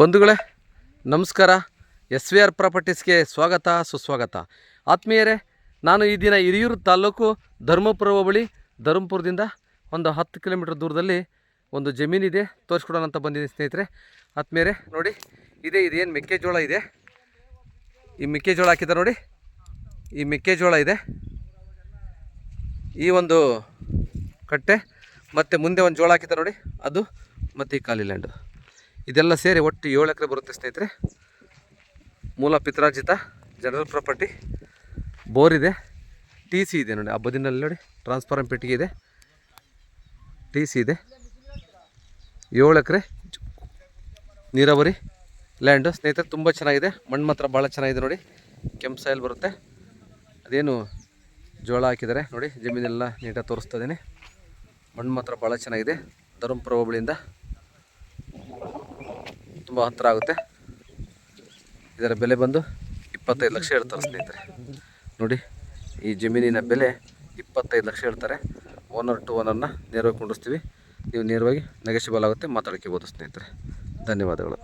ಬಂಧುಗಳೇ, ನಮಸ್ಕಾರ. S we are ಪ್ರಾಪರ್ಟೀಸ್ಗೆ ಸ್ವಾಗತ, ಸುಸ್ವಾಗತ. ಆತ್ಮೀಯರೇ, ನಾನು ಈ ದಿನ ಹಿರಿಯೂರು ತಾಲೂಕು ಧರ್ಮಪುರ ಹೋಬಳಿ ಧರ್ಮಪುರದಿಂದ ಒಂದು ಹತ್ತು ಕಿಲೋಮೀಟ್ರ್ ದೂರದಲ್ಲಿ ಒಂದು ಜಮೀನಿದೆ ತೋರಿಸ್ಕೊಡೋಣ ಅಂತ ಬಂದಿದ್ದೀನಿ ಸ್ನೇಹಿತರೆ. ಆತ್ಮೀಯರೇ, ನೋಡಿ, ಇದೆ ಇದೇನು ಮೆಕ್ಕೆಜೋಳ ಇದೆ. ಈ ಮೆಕ್ಕೆಜೋಳ ಹಾಕಿದ್ದಾರೆ ನೋಡಿ. ಈ ಮೆಕ್ಕೆಜೋಳ ಇದೆ. ಈ ಒಂದು ಕಟ್ಟೆ, ಮತ್ತು ಮುಂದೆ ಒಂದು ಜೋಳ ಹಾಕಿದ್ದಾರೆ ನೋಡಿ. ಅದು ಮತ್ತು ಈ ಖಾಲಿ ಲ್ಯಾಂಡು ಇದೆಲ್ಲ ಸೇರಿ ಒಟ್ಟು ಏಳು ಎಕರೆ ಬರುತ್ತೆ ಸ್ನೇಹಿತರೆ. ಮೂಲ ಪಿತ್ರಾರ್ಜಿತ ಜನರಲ್ ಪ್ರಾಪರ್ಟಿ. ಬೋರ್ ಇದೆ. ಟಿ ಸಿ ಇದೆ ನೋಡಿ, ಆ ಬದಿನಲ್ಲಿ ನೋಡಿ, ಟ್ರಾನ್ಸ್ಫಾರಮ್ ಪೆಟ್ಟಿಗೆ ಇದೆ. ಟಿ ಸಿ ಇದೆ. ಏಳು ಎಕರೆ ನೀರಾವರಿ ಲ್ಯಾಂಡು ಸ್ನೇಹಿತರೆ, ತುಂಬ ಚೆನ್ನಾಗಿದೆ. ಮಣ್ಣು ಮಾತ್ರ ಭಾಳ ಚೆನ್ನಾಗಿದೆ ನೋಡಿ. ಕೆಂಪು ಸಾಯಲ್ ಬರುತ್ತೆ. ಅದೇನು ಜೋಳ ಹಾಕಿದ್ದಾರೆ ನೋಡಿ, ಜಮೀನೆಲ್ಲ ನೀಟಾಗಿ ತೋರಿಸ್ತಾ ಇದ್ದೀನಿ. ಮಣ್ಣು ಮಾತ್ರ ಭಾಳ ಚೆನ್ನಾಗಿದೆ. ಧರ್ಮಪುರ ಹೋಬಳಿಯಿಂದ ತುಂಬ ಹತ್ತಿರ ಆಗುತ್ತೆ. ಇದರ ಬೆಲೆ ಬಂದು ಇಪ್ಪತ್ತೈದು ಲಕ್ಷ ಹೇಳ್ತಾರೆ ಸ್ನೇಹಿತರೆ. ನೋಡಿ, ಈ ಜಮೀನಿನ ಬೆಲೆ ಇಪ್ಪತ್ತೈದು ಲಕ್ಷ ಹೇಳ್ತಾರೆ. ಓನರ್ ಟು ಓನರ್ನ ನೇರವಾಗಿ ಕೊಂಡಿಸ್ತೀವಿ. ನೀವು ನೇರವಾಗಿ ನೆಗೆಸಿಬಲ್ ಆಗುತ್ತೆ ಮಾತಾಡ್ಕೋಬೋದು ಸ್ನೇಹಿತರೆ. ಧನ್ಯವಾದಗಳು.